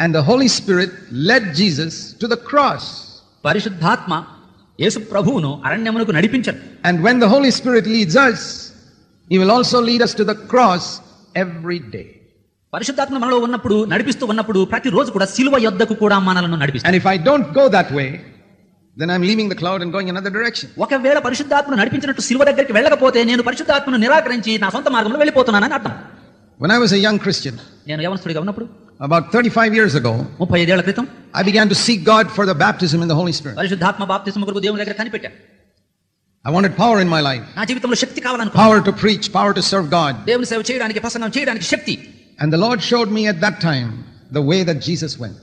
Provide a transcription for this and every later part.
And the Holy Spirit led Jesus to the cross. పరిశుద్ధాత్మ యేసు ప్రభువును అరణ్యమునకు నడిపించను And when the Holy Spirit leads us, He will also lead us to the cross every day. పరిశుద్ధాత్మ మనలో ఉన్నప్పుడు నడిపిస్తూ ఉన్నప్పుడు ప్రతిరోజు కూడా సిలువ యొద్దకు కూడా మనలను నడిపిస్తాను And if I don't go that way, then I'm leaving the cloud and going another direction. ఒకవేళ పరిశుద్ధాత్మను నడిపించినట్టు సిలువ దగ్గరికి వెళ్ళకపోతే నేను పరిశుద్ధాత్మను నిరాకరించి నా సొంత మార్గంలో వెళ్ళిపోతున్నానని అర్థం When I was a young Christian, నేను యవనస్తుడిగా ఉన్నప్పుడు about 35 years ago, ముప్పై ఐదేళ్ల క్రితం I began to seek God for the baptism in the Holy Spirit. పరిశుద్ధాత్మ బాప్తిస్మ కొరకు దేవుని దగ్గర కనిపెట్టాను I wanted power in my life నా జీవితంలో శక్తి కావాలనుకున్నాను power to preach, power to serve God. దేవుని సేవ చేయడానికి ప్రసంగం చేయడానికి శక్తి And the Lord showed me at that time the way that Jesus went.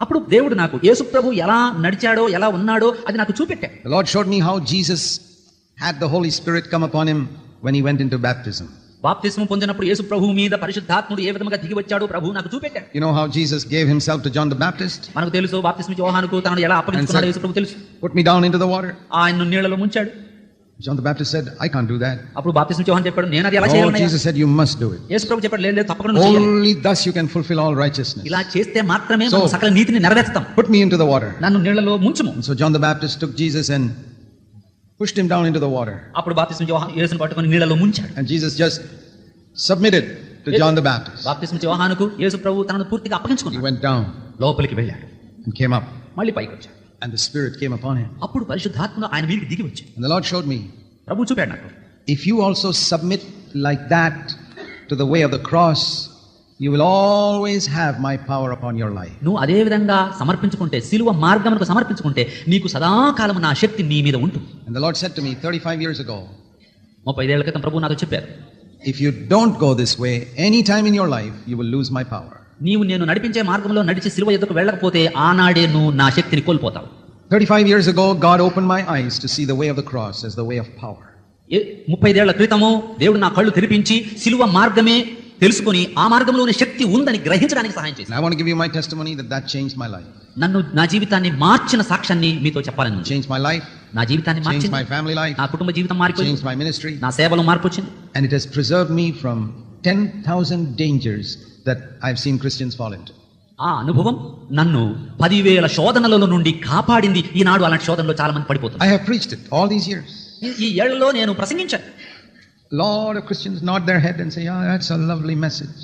అప్పుడు దేవుడు నాకు యేసు ప్రభు ఎలా నడిచాడో ఎలా ఉన్నాడో అది నాకు చూపెట్టాడు The Lord showed me how Jesus had the Holy Spirit come upon him when he went into baptism. బాప్తిస్మ పొందినప్పుడు యేసు ప్రభు మీద పరిశుద్ధాత్ముడు ఏ విధంగా దిగి వచ్చాడు ప్రభు నాకు చూపెట్టాడు. You know how Jesus gave himself to John the Baptist మనకు తెలుసు బాప్తిస్మ యోహానుకు తనను ఎలా అప్పగించుకున్నాడు యేసు ప్రభు తెలుసు. Put me down into the water ఆయనను నీళ్ళలో ముంచాడు. John the Baptist said, I can't do that. అప్పుడు బాప్తిస్మ యోహాను చెప్పాడు నేను అది ఎలా చేయాలి Jesus said you must do it యేసు ప్రభు చెప్పాడు లేదు తప్పకుండా చేయాలి. Only thus you can fulfil all righteousness ఇలా చేస్తే మాత్రమే మనం సకల నీతిని నెరవేర్చుతాం. Put me into the water నన్ను నీళ్ళలో ముంచుము. So John the Baptist took Jesus and pushed him down into the water. అప్పుడు బాప్తిస్మ యోహాన్ యేసును పట్టుకొని నీళ్లలో ముంచాడు And Jesus just submitted to John the Baptist. బాప్తిస్మ యోహానుకు యేసు ప్రభు తనను పూర్తిగా He అప్పగించుకున్నాడు went down లోపలికి వెళ్ళాడు and came up, మళ్ళీ పైకి వచ్చాడు and the Spirit came upon him. అప్పుడు పరిశుద్ధాత్మ ఆయన మీదకి దిగి వచ్చాడు And the Lord showed me ప్రభు చూపాడు నాకు if you also submit like that to the way of the cross, నువ్వు అదే విధంగా సమర్పించుకుంటే సిలువ మార్గమునకు సమర్పించుకుంటే నీకు సదాకాలం నా శక్తి నీ మీద ఉంటుంది. ముప్పై క్రితం ప్రభు చెప్పారు if you don't go this way any time in your life you will lose నీవు నేను నడిపించే మార్గంలో నడిచి శిలువ ఎదుకు వెళ్ళకపోతే ఆనాడే నువ్వు నా శక్తిని కోల్పోతావు. Thirty five years go God open my eyes to see the way the cross the way of power ముప్పై ఏళ్ళ క్రితము దేవుడు నా కళ్ళు తెరిపించి శిలువ మార్గమే తెలుసుకొని ఆ మార్గంలోనే శక్తి ఉందని గ్రహించడానికి సహాయం చేసి I want give my testimony that that changed my life నన్ను నా జీవితాన్ని మార్చిన సాక్ష్యాన్ని మీతో చెప్పాలని చేంజ్ మై లైఫ్ నా జీవితాన్ని మార్చింది. చేంజ్ మై ఫ్యామిలీ లైఫ్ నా కుటుంబ జీవితం మార్చింది చేంజ్ మై మినిస్ట్రీ నా సేవలో మార్పు వచ్చింది. And it has preserve me from 10000 dangers that I have seen Christians fall into ఆ అనుభవం నన్ను పదివేల శోధనల నుండి కాపాడింది. ఈనాడు అలాంటి శోధనలో చాలా మంది పడిపోతుంది I have preached it all these years ఈ ఏళ్ళలో నేను ప్రసంగించాను. Lot of Christians nod their head and say, Yeah, that's a lovely message.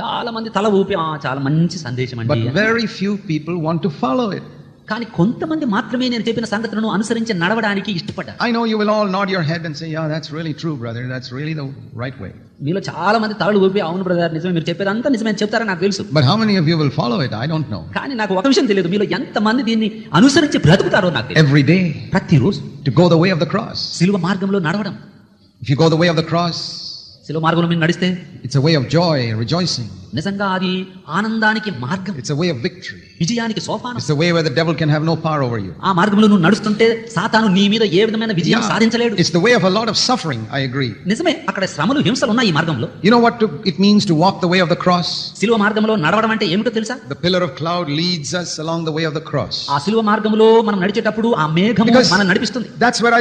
చాలా మంది తల ఊపి "ఆ, చాలా మంచి సందేశం But అండి very few people want to follow it. కానీ కొంతమంది మాత్రమే నేను చెప్పిన సంగతులను అనుసరించి నడవడానికి ఇష్టపడ్డారు I know you will all nod your head and say, Yeah, that's really true, brother. That's really the right way. మీలో చాలా మంది తలలు ఊపి అవును బ్రదర్ నిజమే మీరు చెప్పేది అంతా నిజమే చెప్తారని నాకు తెలుసు But how many of you will follow it? I don't know. కానీ నాకు ఒక విషయం తెలియదు మీలో ఎంతమంది దీన్ని అనుసరించి బ్రతుకుతారో నాకు Every day ప్రతిరోజు to go the way of the cross. సిలువ మార్గంలో నడవడం If you go the way of the cross, సిలువ మార్గంలో మీరు నడిస్తే it's a way of joy, rejoicing. నిజంగా అది ఆనందానికి మార్గం It's a way of victory. విజయానికి సోపానం It's the way where the devil can have no power over you. ఆ మార్గంలో నువ్వు నడుస్తుంటే సాతాను నీ మీద ఏ విధమైన విజయం సాధించలేడు it's the way of a lot of suffering, I agree. నిజమే అక్కడ శ్రమలు హింసలు ఉన్నాయి ఈ మార్గంలో You know what to, it means to walk the way of the cross? సిలువ మార్గంలో నడవడం అంటే ఏమిటో తెలుసా The pillar of cloud leads us along the way of the cross. ఆ సిలువ మార్గంలో మనం నడిచేటప్పుడు ఆ మేఘము మనం నడిపిస్తుంది that's where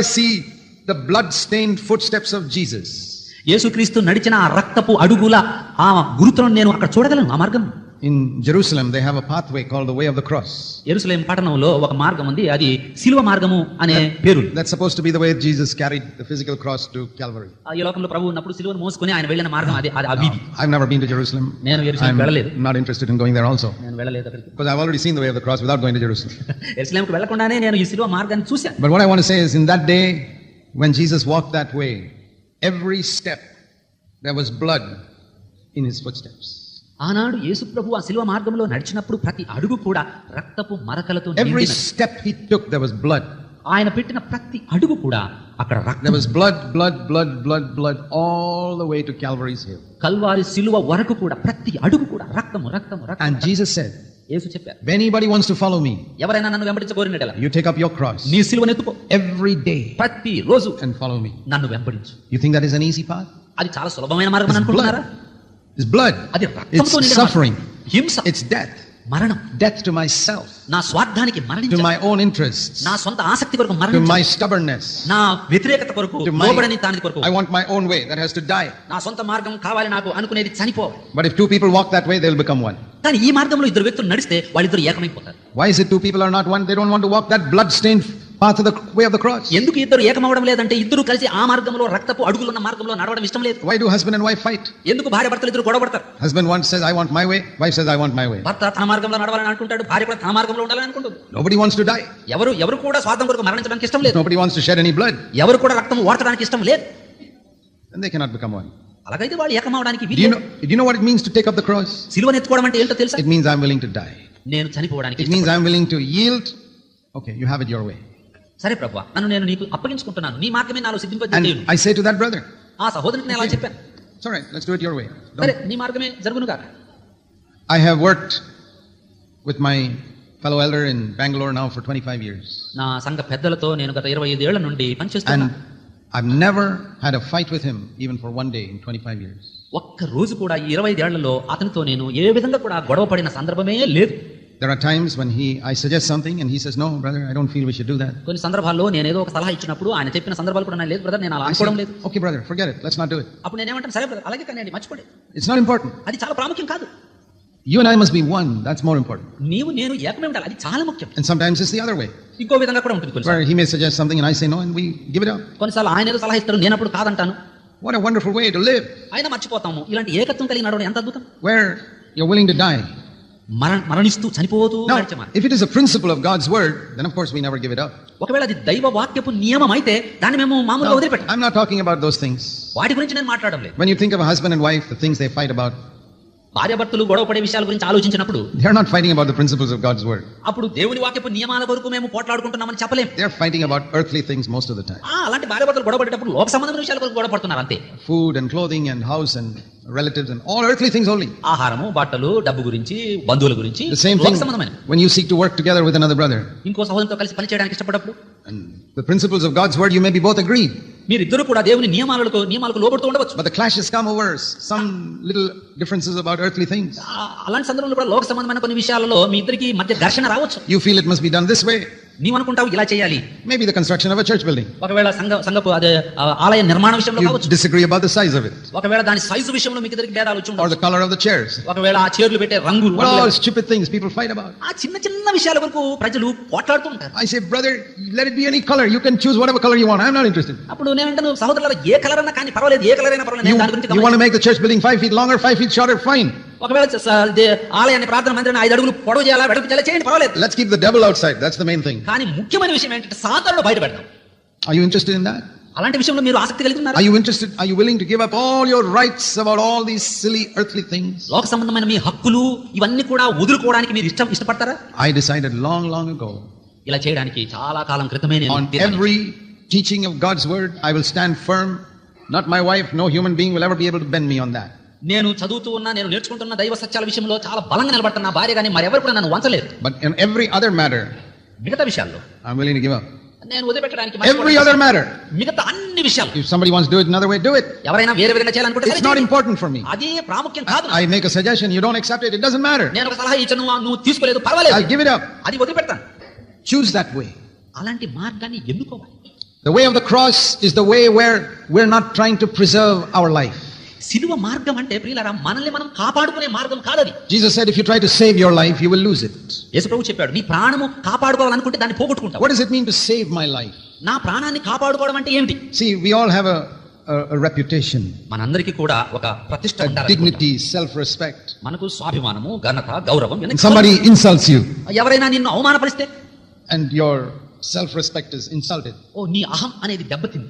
I see the blood-stained footsteps of Jesus. యేసుక్రీస్తు నడిచిన ఆ రక్తపు అడుగుల ఆ గురుతులను నేను అక్కడ చూడగలను ఆ మార్గం In Jerusalem, they have a pathway called the way of the cross. Jerusalem పట్టణంలో ఒక మార్గం ఉంది అది సిలువ మార్గము అనే పేరు That's supposed to be the way Jesus carried the physical cross to Calvary. ఆ ఈ లోకంలో ప్రభు ఉన్నప్పుడు సిలువను మోసుకొని ఆయన వెళ్ళిన మార్గం అది అది ఆ వీధి I've never been to Jerusalem. నేను ఎరుసలేం వెళ్ళలేదు I'm not interested in going there also. నేను వెళ్ళలేదు అక్కడికి Because I've already seen the way of the cross without going to Jerusalem. ఎరుసలేంకి వెళ్ళకుండానే నేను ఈ సిలువ మార్గాన్ని చూశాను But what I want to say is, in that day, when Jesus walked that way, every step there was blood in his footsteps. ఆనాడు యేసు ప్రభు ఆ సిలువ మార్గంలో నడిచినప్పుడు ప్రతి అడుగు కూడా రక్తపు మరకలతో Every నిండినది. step he took, there was blood. ఆయన పెట్టిన ప్రతి అడుగు కూడా అక్కడ రక్తం There was blood, blood, blood, blood, blood, all the way to Calvary's hill. Calvary సిలువ వరకు కూడా ప్రతి అడుగు కూడా రక్తము రక్తము రక్తం And Jesus said, యేసు చెప్పారు if anybody wants to follow me, ఎవరైనా నన్ను వెంబడించగోరినట్టు you take up your cross నీ సిలువను ఎత్తుకో every day ప్రతి రోజు and follow me. నన్ను వెంబడించు You think that is an easy path? అది చాలా సులభమైన మార్గం అని It's అనుకుంటున్నారా It's blood. అది It's రక్తంతో నిండిన మార్గం. suffering. హింస It's death. మరణం Death to myself, నా స్వార్థానికి to మరణించ my own interests, నా సొంత ఆసక్తి కొరకు to మరణించ my stubbornness. నా వ్యతిరేకత కొరకు To my- లోబడని దాని కొరకు I want my own way. That has to die. నా సొంత మార్గం కావాలి నాకు అనుకునేది చనిపో But if two people walk that way, they'll become one. కానీ ఈ మార్గంలో ఇద్దరు వ్యక్తులు నడిస్తే వాళ్ళిద్దరు ఏకమైపోతారు. Why is it two people are not one they don't want to walk that blood stain path the way of the cross ఎందుకు ఇద్దరు ఏకమవడం లేదంటే ఇద్దరు కలిసి ఆ మార్గంలో రక్తపు అడుగులు ఉన్న మార్గంలో నడవడం ఇష్టం లేదు. Why do husband and wife fight ఎందుకు భార్య భర్తలు ఇద్దరు గొడవపడతారు husband want says I want my way wife says I want my way భర్త తన మార్గంలో నడవాలని అనుకుంటాడు భార్య కూడా తన మార్గంలో ఉండాలని అనుకుంటుంది. నోబడీ వాంట్స్ టు డై ఎవరు ఎవరు కూడా స్వాతంత్ర కొరకు మరణించడానికి ఇష్టం లేదు. Nobody wants to share any blood ఎవరు కూడా రక్తం ఓడటానికి ఇష్టం లేదు. Then they cannot become one అలాగైతే వాళ్ళు ఏకమవడానికి you know, do you know what it means to take up the cross? సిలువను ఎత్తుకోవడం అంటే ఏంటో తెలుసా It means I'm willing to die. నేను చనిపోవడానికి It means I'm willing to yield. Okay, you have it your way. సరే ప్రభు నన్ను నేను నీకు అప్పగించుకుంటున్నాను నీ మార్గమే నాలో సిద్ధింప And I say to that brother, ఆ సహోదరునికి నేను అలా చెప్పాను all right, let's do it your way. సరే నీ మార్గమే జరుగును కాక I have worked with my fellow elder in Bangalore now for 25 years. నా సంఘ పెద్దలతో నేను గత ఇరవై ఐదేళ్ళ నుండి పనిచేస్తాను And I've never had a fight with him even for one day in 25 years. ఒక్క రోజు కూడా ఈ ఇరవై ఐదేళ్లలో అతనితో నేను ఏ విధంగా కూడా గొడవ పడిన సందర్భమే లేదు There are times when he I suggest something and he says, No, brother, I don't feel we should do that. కొన్ని సందర్భాల్లో నేను ఏదో ఒక సలహా ఇచ్చినప్పుడు ఆయన చెప్పిన సందర్భాలు కూడా నాకు లేదు బ్రదర్ నేను అలా I అనుకోవడం say, లేదు okay, brother, forget it. Let's not do it. అప్పుడు నేనేమంటాను సరే బ్రదర్ అలాగే కానీ మర్చిపోండి It's not important. అది చాలా ప్రాముఖ్యం కాదు You and I must be one. That's more important. నీవు నేను ఏకమే ఉండాలి అది చాలా ముఖ్యం And sometimes it's the other way, ఇంకో విధంగా కూడా ఉంటుంది కొన్నిసార్లు where he may suggest something and I say no and we give it up. కొన్నిసార్లు ఆయన ఏదో సలహా ఇస్తారు నేను అప్పుడు కాదంటాను What a wonderful way to live, ఆయన మర్చిపోతాము ఇలాంటి ఏకత్వం కలిగి నడవడం ఎంత అద్భుతం where you're willing to die. మరణ మరణిస్తూ చనిపోతూ Now, నడిచే మార్గం. if it is a principle of God's word, then of course we never give it up. ఒకవేళ అది దైవ వాక్యపు నియమం అయితే దాన్ని మేము మామూలుగా Now, వదిలిపెట్టాం I'm not talking about those things. వాటి గురించి నేను మాట్లాడడం లేదు When you think of a husband and wife, the things they fight about, భార్యభర్తలు గొడవ పడే విషయాల గురించి ఆలోచించినప్పుడు దే ఆర్ నాట్ వర్డ్ అప్పుడు దేవుని వాక్యపు నియమాల కొరకు మేము పోట్లాడుకుంటున్నామని చెప్పలేము దే ఎర్త్లీ థింగ్స్ మోస్ట్ అలాంటి భార్యభర్తలు గొడవ పడేటప్పుడు లోక సంబంధమైన విషయాల కొరకు గొడవ పడుతున్నారు అంతే. Food and clothing and house and relatives and all earthly things only. ఆహారము బట్టలు డబ్బు గురించి బంధువుల గురించి The same లోక thing సంబంధమైన when you seek to work together with another brother. ఇంకో సహోదరుతో కలిసి పనిచేయడానికి ఇష్టపడప్పుడు And the principles of God's word, you may be both agreed. మీరిద్దరు కూడా దేవుని నియమాలకు నియమాలకు లోబడుతూ ఉండవచ్చు But the clashes come over some little differences about earthly things. ఆ, అలాంటి సందర్భంలో కూడా లోక సంబంధమైన కొన్ని విషయాలలో మీ ఇద్దరికి మధ్య ఘర్షణ రావచ్చు You feel it must be done this way. నీవు అనుకుంటావు ఇలా చేయాలి Maybe the construction of a church building. ఒకవేళ సంఘ సంఘపు అదే ఆ, ఆలయ నిర్మాణ విషయంలో You కావచ్చు disagree about the size of it ఒకవేళ దాని సైజు విషయంలో మీకు ఇద్దరికి భేదాలు వచ్చి or ఉండవచ్చు the color of the chairs. ఒకవేళ ఆ చీరలు పెట్టే రంగు What all stupid things people fight about. ఆ చిన్న చిన్న విషయాల వరకు ప్రజలు పోట్లాడుతూ ఉంటారు I say, brother, let it be any color. You can choose whatever color you want. I'm not interested. అప్పుడు నేనంటాను సహోదరుల ఏ కలర్ అన్నా కానీ పర్వాలేదు ఏ కలర్ అయినా పర్వాలేదు You, నేను దాని గురించి you want to గమనించను. make the church building five feet longer, five feet shorter, fine. ఒకవేళ ఆలయాన్ని ప్రార్థన మందిరాన్ని ఐదు అడుగులు పొడవు చేయాలా వెడల్పు చేయాలి చేయండి పర్వాలేదు. Let's keep the devil outside that's the main thing కానీ ముఖ్యమైన విషయం ఏంటంటే సాతానుడు బయట పెడదాం are you interested in that అలాంటి విషయంలో మీరు ఆసక్తి కలిగి ఉన్నారు are you interested are you willing to give up all your rights about all these silly earthly things లోక సంబంధమైన మీ హక్కులు ఇవన్నీ కూడా వదులుకోవడానికి మీరు ఇష్టం ఇష్టపడతారా? I decided long long ago ఇలా చేయడానికి చాలా కాలం క్రితమే నేను every teaching of God's word I will stand firm not my wife no human being will ever be able to bend me on that నేను చదువుతూ ఉన్నా నేను నేర్చుకుంటున్న దైవ సత్యాల విషయంలో చాలా బలంగా నిలబడుతున్న నా భార్య కానీ మరెవరు కూడా నన్ను వంచలేరు But in every other matter, మిగతా విషయాల్లో I'm willing to give up. నేను వదిలిపెట్టడానికి Every మర్చిపోవడానికి other matter. మిగతా అన్ని విషయాలు If somebody wants to do it another way, do it. ఎవరైనా వేరే విధంగా చేయాలనుకుంటే It's సరే not చేయండి. important for me. అది ప్రాముఖ్యం కాదు I make a suggestion, you don't accept it, it doesn't matter. నేను ఒక సలహా ఇచ్చాను నువ్వు తీసుకోలేదు పర్వాలేదు I'll give it up. అది వదిలిపెడతాను Choose that way. అలాంటి మార్గాన్ని ఎన్నుకోవాలి The way of the cross is the way where we're not trying to preserve our life. సిలువ మార్గం అంటే ప్రియులారా మనల్ని మనం కాపాడుకునే మార్గం కాదు అది Jesus said if you try to save your life you will lose it యేసు ప్రభు చెప్పాడు నీ ప్రాణము కాపాడుకోవాలనుకుంటే దాన్ని పోగొట్టుకుంటావు. What does it mean to save my life నా ప్రాణాన్ని కాపాడుకోవడం అంటే ఏంటి see we all have a reputation మనందరికీ కూడా ఒక ప్రతిష్ట ఉండాలి డిగ్నిటీ సెల్ఫ్ రెస్పెక్ట్ మనకు స్వాభిమానము ఘనత గౌరవం ఎందుకు సంబడి ఇన్సల్ట్స్ యు ఎవరైనా నిన్ను అవమానపరిస్తే? And your self respect is insulted ఓ నీ అహం అనేది దెబ్బతింది.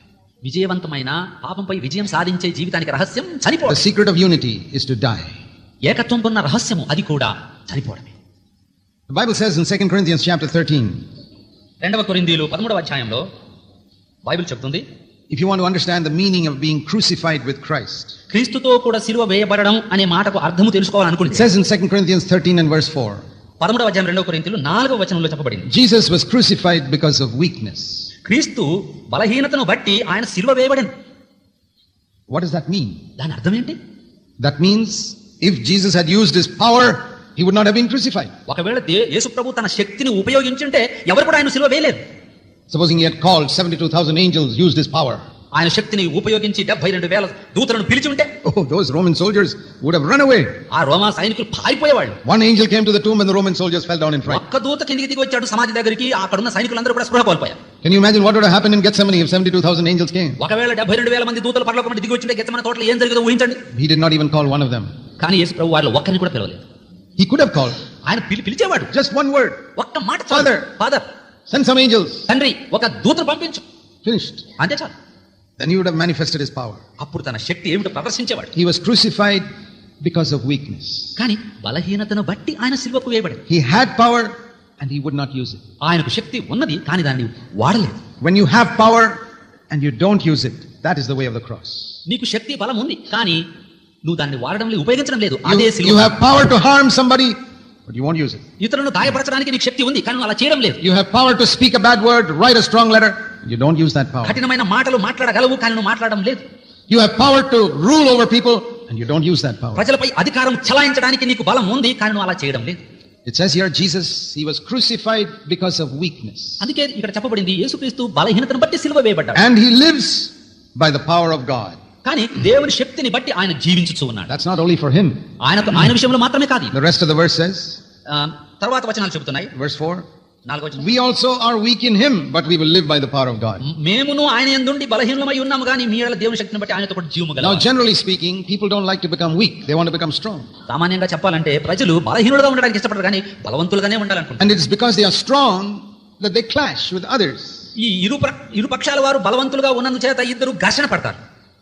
విజయవంతమైన పాపంపై విజయం సాధించే జీవితానికి రహస్యం The చనిపోవడం secret of unity is to die. ఏకత్వంతో ఉన్న రహస్యము అది కూడా చనిపోవడమే The Bible says in 2 Corinthians chapter 13, రెండవ కొరిందీలు పదమూడవ అధ్యాయంలో బైబిల్ చెప్తుంది if you want to understand the meaning of being crucified with Christ, క్రీస్తుతో కూడా సిలువ వేయబడడం అనే మాటకు అర్థము it తెలుసుకోవాలనుకుంటే says in 2 Corinthians 13 and verse 4, పదమూడవ అధ్యాయం రెండవ కొరింతలు నాలుగవ వచనంలో చెప్పబడింది Jesus was crucified because of weakness. క్రీస్తు బలహీనతను బట్టి ఆయన సిల్వ వేయబడింది వాట్ ఇస్ దట్ మీన్ దాని అర్థం ఏంటి? That means if Jesus had used his power he would not have been crucified ఒకవేళ యేసు ప్రభు తన శక్తిని ఉపయోగించుంటే ఎవరు కూడా ఆయన సిల్వ వేయలేరు. Supposing he had called 72000 angels used his power ఆయన శక్తిని ఉపయోగించి డెబ్బై రెండు వేల దూతలను పిలిచి ఉంటే Oh, those Roman soldiers would have run away. ఆ రోమా సైనికులు పారిపోయేవాళ్ళు One angel came to the tomb and the Roman soldiers fell down in fright. ఒక్క దూత కిందికి దిగి వచ్చాడు సమాధి దగ్గరికి అక్కడున్న సైనికులందరూ కూడా స్పృహ కోల్పోయారు Can you imagine what would have happened in Gethsemane if 72,000 angels came? ఒకవేళ డెబ్బై రెండు వేల మంది దూతలు పరలోకం నుండి దిగి వచ్చింటే గెచ్చమన తోటలో ఏం జరిగిందో ఊహించండి He did not even call one of them. కానీ యేసు ప్రభు వారిలో ఒక్కరిని కూడా పిలవలేదు He could have called ఆయన పిలి పిలిచేవాడు just one word. ఒక్క మాట Father. Father Send some angels. తండ్రి ఒక దూతను పంపించు Finished. అంతే చాలు Then he would have manifested his power. అప్పుడు తన శక్తి ఏమిటో ప్రదర్శించేవాడు He was crucified because of weakness. కానీ బలహీనతను బట్టి ఆయన సిల్వకు వేయబడింది He had power and he would not use it. ఆయనకు శక్తి ఉన్నది కానీ దాన్ని వాడలేదు When you have power and you don't use it, that is the way of the cross. నీకు శక్తి బలం ఉంది కానీ నువ్వు దాన్ని వాడడం లేదు ఉపయోగించడం లేదు అదే you have power to harm somebody, but you won't use it. ఇతరులను గాయపరచడానికి నీకు శక్తి ఉంది కానీ అలా చేయడం లేదు You have power to speak a bad word, write a strong letter, you don't use that power. కఠినమైన మాటలు మాట్లాడగలవు కానీ నువ్వు మాట్లాడడం లేదు You have power to rule over people, and you don't use that power. ప్రజలపై అధికారం చలాయించడానికి నీకు బలం ఉంది కానీ నువ్వు అలా చేయడం లేదు It says here, Jesus, he was crucified because of weakness. అందుకే ఇక్కడ చెప్పబడింది యేసుక్రీస్తు బలహీనతను బట్టి సిలువ వేయబడ్డాడు And he lives by the power of God. కానీ దేవుని శక్తిని బట్టి ఆయన జీవించుచూ ఉన్నాడు That's not only for him. ఆయనకు ఆయన విషయంలో మాత్రమే కాదు ఇది. The rest of the verse says, ఆ, తర్వాత వచనాలు చెబుతున్నాయి verse 4, నాలుగో వచనం we also are weak in him, but we will live by the power of God. మేమును ఆయన ఎందుండి బలహీనమై ఉన్నాము కానీ మీ ఎడల దేవుని శక్తిని బట్టి ఆయనతో పాటు జీవము Now, గల generally speaking, people don't like to become weak, they want to become strong. సామాన్యంగా చెప్పాలంటే ప్రజలు బలహీనులుగా ఉండడానికి ఇష్టపడరు కానీ బలవంతులుగానే ఉండాలనుకుంటారు And it is because they are strong that they clash with others. ఈ ఇరు ప్ర- ఇరు పక్షాల వారు బలవంతులుగా ఉన్నందుచేత ఇద్దరు ఘర్షణ పడతారు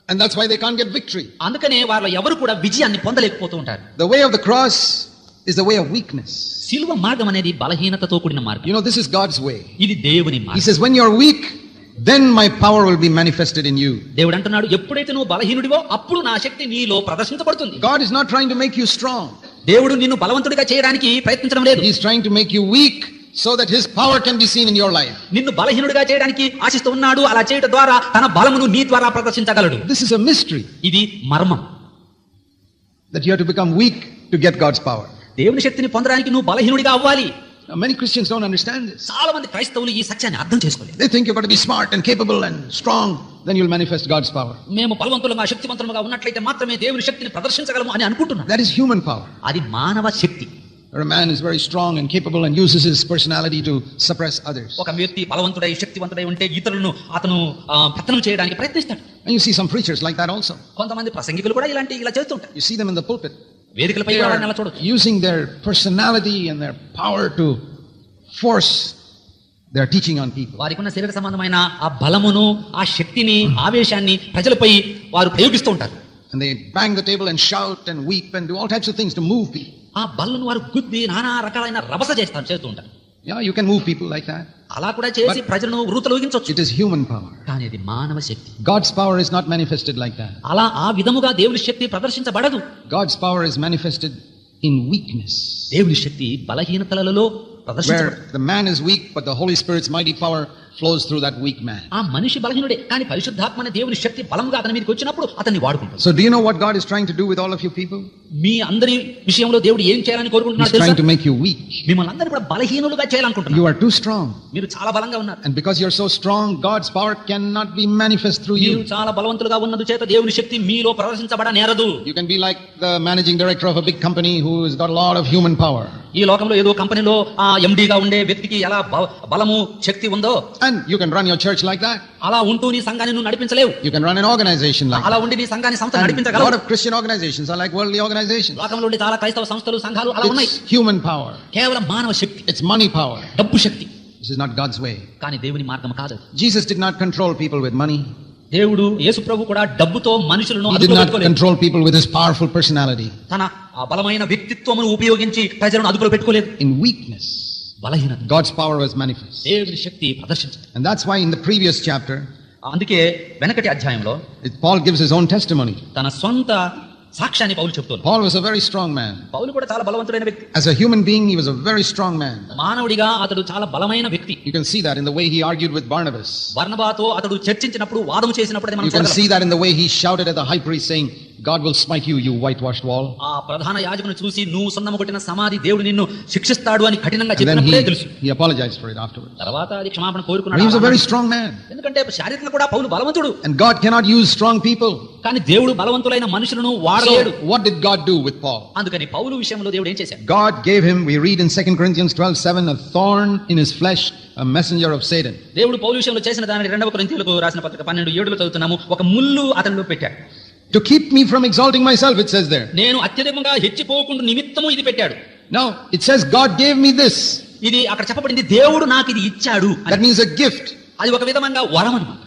And that's why they can't get victory. అందుకనే వాళ్ళ ఎవరు కూడా విజయాన్ని పొందలేకపోతూ ఉంటారు The way of the cross is the way of weakness. సిలువ మార్గం అనేది బలహీనతతో కూడిన మార్గం You know, this is God's way. ఇది దేవుని He మార్గం says, when you're weak, then my power will be manifested in you. దేవుడు అంటున్నాడు ఎప్పుడైతే నువ్వు బలహీనుడివో అప్పుడు నా శక్తి నీలో ప్రదర్శించబడుతుంది God is not trying to make you strong. దేవుడు నిన్ను బలవంతుడిగా చేయడానికి ప్రయత్నించడం లేదు He's trying to make you weak so that his power can be seen in your life. నిన్ను బలహీనుడిగా చేయడానికి ఆశిస్తూ ఉన్నాడు అలా చేయడం ద్వారా తన బలమును నీ ద్వారా ప్రదర్శించగలడు This is a mystery ఇది మర్మం that you have to become weak to get God's power. దేవుని శక్తిని పొందడానికి నువ్వు బలహీనుడిగా అవ్వాలి many Christians don't understand this. చాలా మంది క్రైస్తవులు ఈ సత్యాన్ని అర్థం చేసుకోలేదు They think you've got to be smart and capable and strong, then you'll manifest God's power. మేము బలవంతులుగా శక్తివంతులుగా ఉన్నట్లయితే మాత్రమే దేవుని శక్తిని ప్రదర్శించగలము అని అనుకుంటున్నాను That is human power. అది మానవ శక్తి Where a man is very strong and capable and uses his personality to suppress others. ఒక వ్యక్తి బలవంతుడై శక్తివంతుడై ఉంటే ఇతరులను అతను ఆ, పతనం చేయడానికి ప్రయత్నిస్తాడు And you see some preachers like that also. కొంతమంది ప్రసంగికులు కూడా ఇలాంటి ఇలా చేస్తుంటారు You see them in the pulpit. వేదికలపై అలా చూడొచ్చు using their personality and their power to force their teaching on people. వారికి ఉన్న శరీర సంబంధమైన ఆ బలమును ఆ శక్తిని ఆవేశాన్ని ప్రజలపై వారు ప్రయోగిస్తూ ఉంటారు And they bang the table and shout and weep and do all types of things to move people. ఆ బల్లను వారు గుద్ది నానా రకాలైన రభస చేస్తారు చేస్తూ ఉంటారు Yeah, you can move people like that. అలా కూడా చేసి But- ప్రజలను వృతలోగించవచ్చు It is human power. కానీ అది మానవ శక్తి God's power is not manifested like that. అలా ఆ విధముగా దేవుని శక్తి ప్రదర్శించబడదు God's power is manifested in weakness. దేవుని శక్తి బలహీనతలలో ప్రదర్శించబడదు Where the man is weak, but the Holy Spirit's mighty power flows through that weak man. ఆ మనిషి బలహీనుడే కానీ పరిశుద్ధాత్మ అనే దేవుని శక్తి బలంగా అతని మీదకి వచ్చినప్పుడు అతన్ని వాడుకుంటాడు So, do you know what God is trying to do with all of you people? మీ అందరి విషయంలో దేవుడు ఏం చేయాలని He's కోరుకుంటున్నాడు trying తెలుసా to make you weak. మిమ్మల్ని అందరూ కూడా బలహీనులుగా చేయాలనుకుంటున్నారు You are too strong. మీరు చాలా బలంగా ఉన్నారు And because you're so strong, God's power cannot be manifest through మీరు you. చాలా బలవంతులుగా ఉన్నందు చేత దేవుని శక్తి మీలో ప్రదర్శించబడ నేరదు You can be like the managing director of a big company who has got a lot of human power. ఈ లోకంలో ఏదో కంపెనీలో ఆ ఎండిగా ఉండే వ్యక్తికి ఎలా బలము శక్తి ఉందో? And you can run your church like that అలా ఉంటూ నీ సంఘాన్ని నువ్వు నడిపించలేవు. You can run an organization like అలా ఉండి నీ సంఘాన్ని సంస్థ నడిపించగలవు. Lot of Christian organizations are like world organizations లోకంలో ఉండి చాలా క్రైస్తవ సంస్థలు సంఘాలు అలా ఉన్నాయి. హ్యూమన్ పవర్ కేవలం మానవ శక్తి. ఇట్స్ మనీ పవర్ డబ్బు శక్తి. This is not God's way కానీ దేవుని మార్గం కాదు. Jesus did not control people with money దేవుడు యేసు ప్రభు కూడా డబ్బుతో మనుషులను control people with powerful personality తన ఆ బలమైన వ్యక్తిత్వమును ఉపయోగించి ప్రజలను అదుపులో పెట్టుకోలేదు. ఇన్ వీక్నెస్ బలహీన గాడ్స్ పవర్ వాస్ మానిఫెస్ట్ దేవుని శక్తి ప్రదర్శించింది. And that's why in the previous chapter అందుకే వెనకటి అధ్యాయంలో Paul gives his own testimony తన సొంత సాక్ష్యాన్ని పౌలు చెప్తున్నాడు Paul was a very strong man. పౌలు కూడా చాలా బలవంతుడైన వ్యక్తి As a human being, he was a very strong man. మానవుడిగా అతడు చాలా బలమైన వ్యక్తి You can see that in the way he argued with Barnabas. వర్ణబాతో అతడు చర్చించినప్పుడు వాదము చేసినప్పుడు అది మనం You can చూడగలం. see that in the way he shouted at the high priest, saying, God will smite you, you whitewashed wall. ఆ ప్రధాన యాజకుని చూసి నువ్వు సున్నము కొట్టిన సమాధి దేవుడు నిన్ను శిక్షిస్తాడు అని కఠినంగా చెప్పినప్పుడే తెలుసు he, he apologized for it afterwards. తర్వాత అది క్షమాపణ But he was a కోరుకున్నాడు very strong man. ఎందుకంటే శారీరకంగా కూడా పౌలు బలవంతుడు And God cannot use strong people. కానీ దేవుడు బలవంతులైన మనుషులను So, వాడలేడు what did God do with Paul? అందుకని పౌలు విషయంలో దేవుడు ఏం చేశాడు God gave him, we read in 2 Corinthians 12 7, a thorn in his flesh, a messenger of Satan. దేవుడు పౌలు విషయంలో చేసిన దాని రెండవ కొరింథీయులకు రాసిన పత్రిక పన్నెండు ఏడులో చదువుతున్నాము ఒక ముళ్ళు అతనిలో పెట్టాడు To keep me from exalting myself, it says there. నేను అత్యధికంగా హెచ్చిపోకుండా నిమిత్తము ఇది పెట్టాడు Now, it says, God gave me this. ఇది అక్కడ చెప్పబడింది దేవుడు నాకు ఇది ఇచ్చాడు అని. That means a gift. అది ఒక విధంగా వరం అనమాట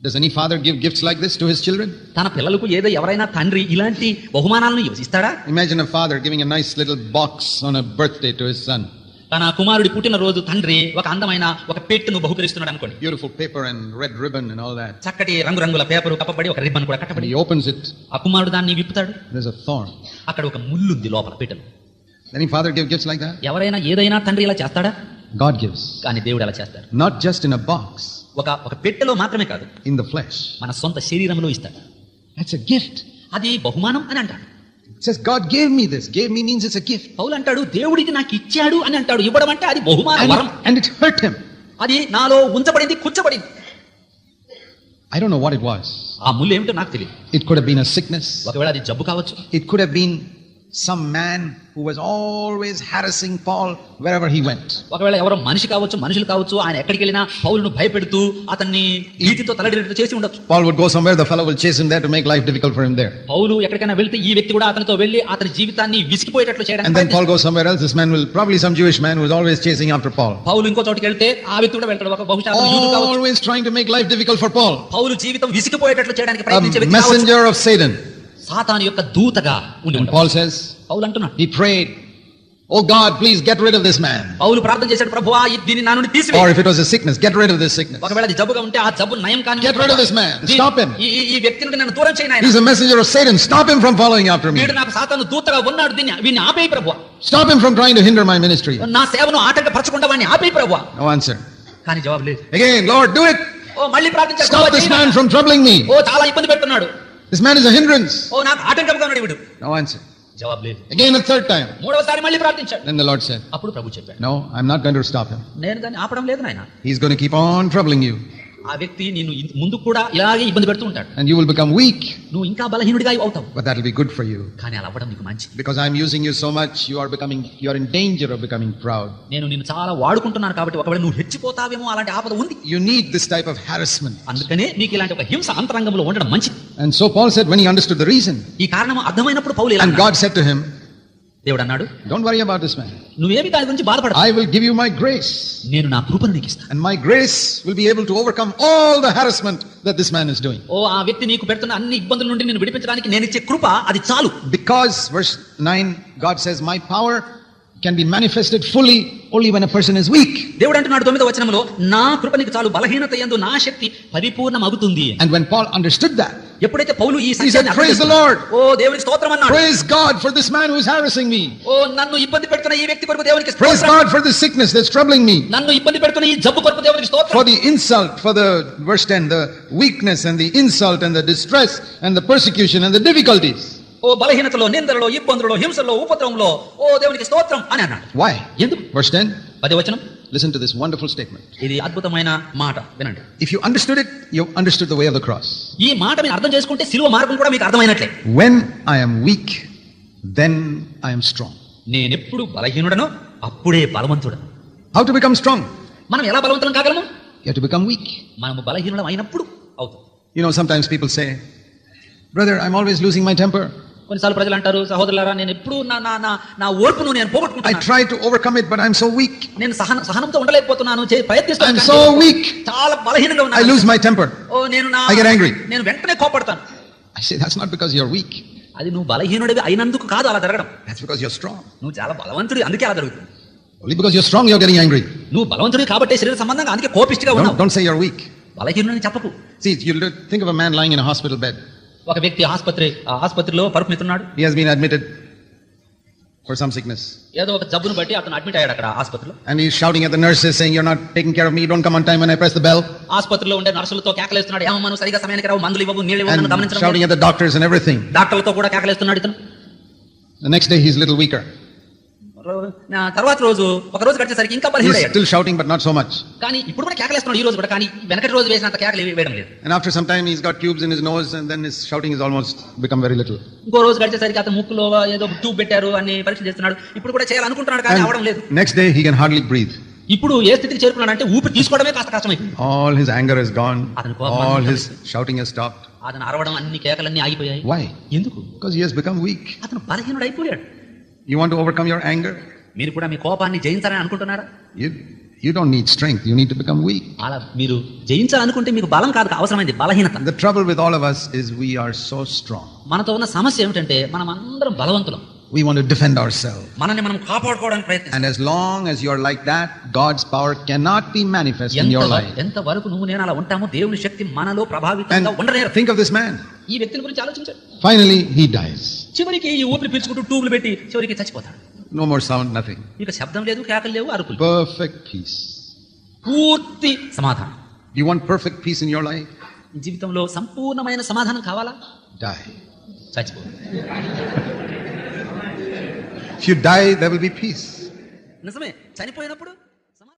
Does any father give gifts like this to his children? తన పిల్లలకు ఏదో ఎవరైనా తండ్రి ఇలాంటి బహుమానాలను ఇస్తాడా Imagine a father giving a nice little box on a birthday to his son. తన కుమారుడి పుట్టినరోజు తండ్రి ఒక అందమైన ఒక పెట్టును బహుకరిస్తున్నాడు అనుకోండి Beautiful paper and red ribbon and all that. చక్కటి రంగురంగుల పేపరు కప్పబడి ఒక రిబ్బన్ కూడా కట్టబడి opens it, ఆ కుమారుడు దాన్ని విప్పుతాడు there's a thorn. అక్కడ ఒక ముల్లుంది లోపల పెట్టెలు Any father give gifts like that? ఎవరైనా ఏదైనా తండ్రి ఇలా చేస్తాడా God gives. కానీ దేవుడు అలా చేస్తాడు Not just in a box, ఒక ఒక పెట్టెలో మాత్రమే కాదు in the flesh. మన సొంత శరీరంలో ఇస్తాడు That's a gift. అది బహుమానం అని అంటాడు says, God gave me this. Gave me means it's a gift. పౌలు అంటాడు దేవుడు ఇది నాకు ఇచ్చాడు అని అంటాడు ఇవ్వడం అంటే అది బహుమానం And వరం it, and it hurt him. అది నాలో ఉంచబడింది కూర్చబడింది I don't know what it was. ఆ ముళ్ళు ఏమిటో నాకు తెలియదు It could have been a sickness. ఒకవేళ అది జబ్బు కావచ్చు It could have been some man who was always harassing Paul wherever he went. ఒకవేళ ఎవరో మనిషి కావచ్చు మనుషులు కావచ్చు ఆయన ఎక్కడికి వెళ్ళినా పౌలును భయపెడుతూ అతన్ని ఈతితో తలడినట్టు చేసి ఉండొచ్చు Paul would go somewhere, the fellow will chase him there to make life difficult for him there. పౌలు ఎక్కడికైనా వెళ్తే ఈ వ్యక్తి కూడా అతనితో వెళ్ళి అతని జీవితాన్ని విసిగిపోయేటట్లు And చేయడానికి then ప్రయత్నిస్తాడు. Paul goes somewhere else. This man will probably some Jewish man who is always chasing after Paul. పౌలు ఇంకో చోటుకి వెళ్తే ఆ వ్యక్తి కూడా వెళ్తాడు ఒక బహుశా అతను యూదు కావచ్చు Always trying to make life difficult for Paul. పౌలు జీవితం విసిగిపోయేటట్లు చేయడానికి A ప్రయత్నించే వ్యక్తి కావచ్చు. messenger of Satan. సాతాను యొక్క దూతగా ఉండి And ఉంటాడు. Paul says, పౌలు అంటున్నాడు he prayed, Oh God, please get rid of this man. పౌలు ప్రార్థన చేశాడు ప్రభువా ఈ- దీన్ని నా నుండి తీసివే Or if it was a sickness, get rid of this sickness. ఒకవేళ అది జబ్బుగా ఉంటే ఆ జబ్బు నయం కానీ Get rid of this man. Stop him. ఈ ఈ- ఈ వ్యక్తి నుండి నన్ను దూరం చేయను ఆయన. He's a messenger of Satan. Stop him from following after me. వీడు నాకు సాతాను దూతగా ఉన్నాడు దీన్ని వీడిని ఆపేయి ప్రభు Stop him from trying to hinder my ministry. నా సేవను ఆటంకపరచకుండా వాడిని ఆపేయి ప్రభు No answer. కానీ జవాబు లేదు Again, Lord, do it. ఓ మళ్ళీ ప్రార్థించాడు Stop ప్రభువా, this చేయనా? man from troubling me. ఓ చాలా ఇబ్బంది పెడుతున్నాడు This man is a hindrance. ఓ నాకు ఆటంకంగా ఉన్నాడు వీడు No answer. జవాబు లేదు Again, a third time. మూడవసారి మళ్ళీ ప్రార్థించాడు Then the Lord said, అప్పుడు ప్రభు చెప్పాడు No, I'm not going to stop him. నేను దాన్ని ఆపడం లేదు నాయన He's going to keep on troubling you. ఆ వ్యక్తి నిన్ను ముందు కూడా ఇలాగే ఇబ్బంది పెడుతూ ఉంటాడు. And you will become weak నువ్వు ఇంకా బలహీనుడిగా అవుతావు. But that will be good for you కానీ అలా అవ్వడం నీకు మంచి because I am using you so much you are becoming you are in danger of becoming proud నేను నిన్ను చాలా వాడుకుంటున్నాను కాబట్టి ఒకవేళ నువ్వు హెచ్చిపోతావేమో అలాంటి ఆపద ఉంది. You need this type of harassment అందుకనే నీకు ఇలాంటి ఒక హింస అంతరంగంలో ఉండడం మంచిది. And so Paul said when he understood the reason ఈ కారణం అర్థమైనప్పుడు పౌలు ఇలా and God said to him దేవుడు అన్నాడు Don't worry about this man. నువ్వేమి దాని గురించి బాధపడ I will give you my grace. నేను నా కృపను నీకు ఇస్తాను And my grace will be able to overcome all the harassment that this man is doing. ఓ ఆ వ్యక్తి నీకు పెడుతున్న అన్ని ఇబ్బందుల నుండి నేను విడిపించడానికి నేను ఇచ్చే కృప అది చాలు Because, verse 9, God says, My power can be manifested fully only when a person is weak. దేవుడు అంటున్నాడు తొమ్మిదో వచనంలో నా కృప నీకు చాలు బలహీనత యందు నా శక్తి పరిపూర్ణం అవుతుంది And when Paul understood that, ఎప్పుడైతే పౌలు ఈ సత్యాన్ని అర్థం "Praise the చేసుకున్నాడు, Lord." ఓ దేవునికి స్తోత్రం అన్నాడు praise God for this man who is harassing me. ఓ నన్ను ఇబ్బంది పెడుతున్న ఈ వ్యక్తి కొరకు దేవునికి స్తోత్రం God for this sickness that's troubling me. నన్ను ఇబ్బంది పెడుతున్న ఈ జబ్బు కొరకు దేవునికి స్తోత్రం For the insult, for the, verse 10, the weakness and the insult and the distress and the persecution and the difficulties. ఓ బలహీనతలో నిందలలో ఇబ్బందులలో హింసలో ఉపద్రవంలో ఓ దేవునికి స్తోత్రం అని అన్నాడు Why? ఎందుకు Verse 10, పది వచనం listen to this wonderful statement. ఇది అద్భుతమైన మాట వినండి If you understood it, you understood the way of the cross. ఈ మాట మీరు అర్థం చేసుకుంటే సిలువ మార్గం కూడా మీకు అర్థమైనట్లే When I am weak, then I am strong. నేనెప్పుడు బలహీనుడనో అప్పుడే బలవంతుడు How to become strong? మనం ఎలా బలవంతులం కాగలము You have to become weak. మనము బలహీనులం అయినప్పుడు అవుతాం You know, sometimes people say, Brother, I'm always losing my temper. కొన్నిసార్లు ప్రజలు అంటారు సహోదరులారా నేను ఎప్పుడు నా నా నా ఓర్పు ను నేను పోగొట్టుకుంటాను I try to overcome it but I am so weak నేను సహనం సహనంతో ఉండలేకపోతున్నాను చే ప్రయత్నిస్తాను ఐ యామ్ సో వీక్ చాలా బలహీనంగా ఉన్నాను. ఐ లూజ్ మై టెంపర్ ఓ నేను నా ఐ గెట్ యాంగ్రీ నేను వెంటనే కోపపడతాను I say that's not because you are weak అది నువ్వు బలహీనుడివి అయినందుకు కాదు అలా జరగడం. That's because you are strong నువ్వు చాలా బలవంతుడి అందుకే అలా జరుగుతుంది. Only because you are strong you are getting angry నువ్వు బలవంతుడివి కాబట్టి శరీర సంబంధంగా అందుకే కోపిష్టిగా ఉన్నావు. Don't say you are weak బలహీనుడిని చెప్పకు. See you think of a man lying in a hospital bed ఒక వ్యక్తి ఆసుపత్రి ఆసుపత్రిలో పరుపునిస్తున్నాడు he has been admitted for some sickness ఏదో ఒక జబ్బును బట్టి అతను అడ్మిట్ అయ్యాడు అక్కడ ఆసుపత్రిలో. And he shouting at the nurses saying you are not taking care of me don't come on time and I press the bell ఆసుపత్రిలో ఉండే నర్సులతో కేకలేస్తున్నాడు. ఏమో సరిగా సమయానికి రావు. మందులు ఇవ్వవు నీళ్ళు ఇవ్వవు అని shouting at the doctors and everything డాక్టర్లతో కూడా కేకలేస్తున్నాడు ఇతను. The next day he is little weaker నా తర్వాత రోజు ఒక రోజు గడిచేసరికి ఇంకా బలహీనయ్యాడు still shouting, but not so much. కానీ ఇప్పుడు కూడా కేకలేస్తున్నాడు ఈ రోజు కూడా కానీ వెనకటి రోజు వేసినంత కేకలు ఏమీ వేయడం లేదు And after some time, he's got tubes in his nose, and then his shouting is almost become very little. ఇంకో రోజు గడిచేసరికి అతను ముక్కులో ఏదో ట్యూబ్ పెట్టారు అని పరీక్ష చేస్తున్నాడు ఇప్పుడు కూడా చేయాలనుకుంటున్నాడు కానీ అవడం లేదు next day, he can hardly breathe. ఇప్పుడు ఏ స్థితికి చేరుకున్నాడంటే ఊపిరి తీసుకోవడమే కాస్త కష్టమైంది anger is gone. అతని కోపం All అంతా his shouting has stopped. అతను అరవడం అన్ని కేకలన్నీ ఆగిపోయాయి Why? ఎందుకు become weak. అతను బలహీనుడు అయిపోయాడు You want to overcome your anger? మీరు కూడా మీ కోపాన్ని జయించాలని అనుకుంటున్నారా You, you don't need strength. You need to become weak. అలా మీరు జయించాలనుకుంటే మీకు బలం కాదు అవసరమైంది బలహీనత the trouble with all of us is we are so strong. మనతో ఉన్న సమస్య ఏమిటంటే మనం అందరం బలవంతులం We want to defend ourselves. మనల్ని మనం కాపాడుకోవడానికి ప్రయత్నిస్తాం And as long as you're like that, God's power cannot be manifest in your life. ఎంత వరకు నువ్వు నేను అలా ఉంటామో దేవుని శక్తి మనలో ప్రభావితంగా And think of this man. ఈ వ్యక్తిని గురించి ఆలోచించాడు Finally, he dies. చివరికి ఈ ఊపిరి పీల్చుకుంటూ ట్యూబ్లు పెట్టి చివరికి చచ్చిపోతాడు No more sound, nothing. ఇక శబ్దం లేదు కేకలు లేవు అరుపులు Perfect peace. పూర్తి సమాధానం You want perfect peace in your life? జీవితంలో సంపూర్ణమైన సమాధానం కావాలా Die. చచ్చిపో If you die, there will be peace. నిజమే చనిపోయినప్పుడు